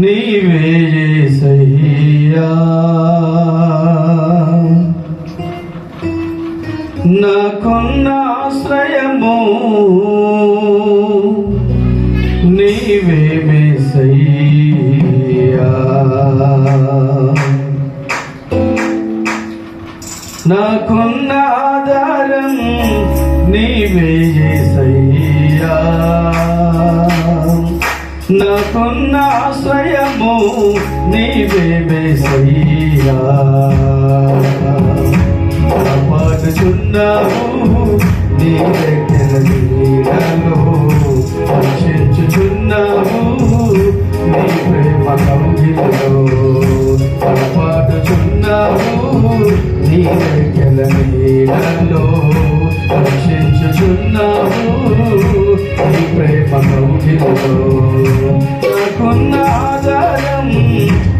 నీవే యేసయ్యా నాకున్న ఆశ్రయము నీవే మెసయ్యా నాకున్న ఆధారం నీవే నాకున్న ఆశ్రయము నీవే మెసయ్యా నీవే నీ రక్షించుచున్నావు నీవే రక్షించుతున్నావు నీ నీవే కౌగిలో రక్షించుచున్నావు నీ నీ ప్రేమ కౌగిలో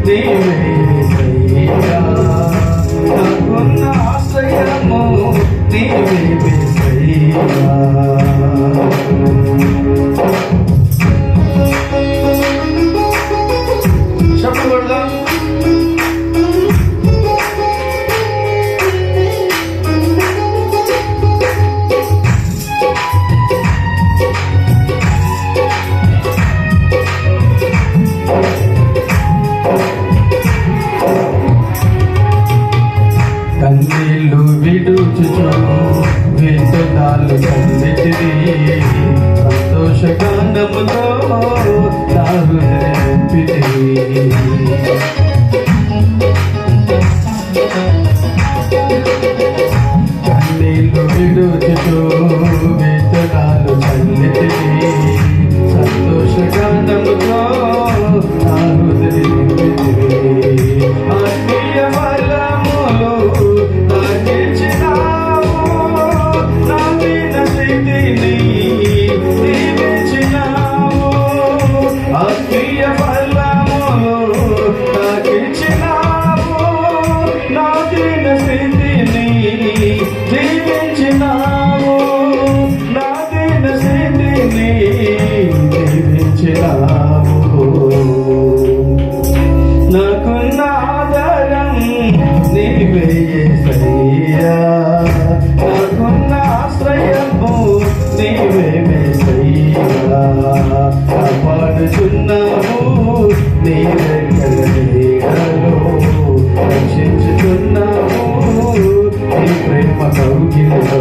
నీవే సయ్యా వేతనాలు కన్నెటిది సంతోషగానముతో నా హృదయంపిది రక్షించుచున్నావు నీ ప్రేమ కౌగిలో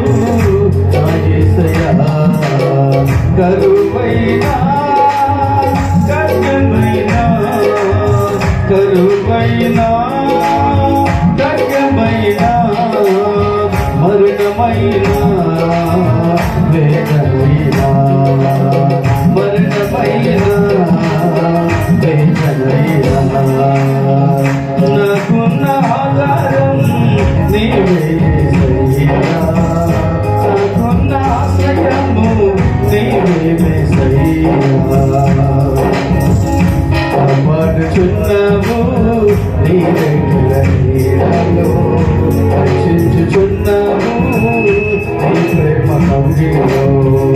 కరువైనా కరువైనా కరువైనా దగ్గమైనా మరుణమైనా వేదమైనా మరుణమైనా Thank you.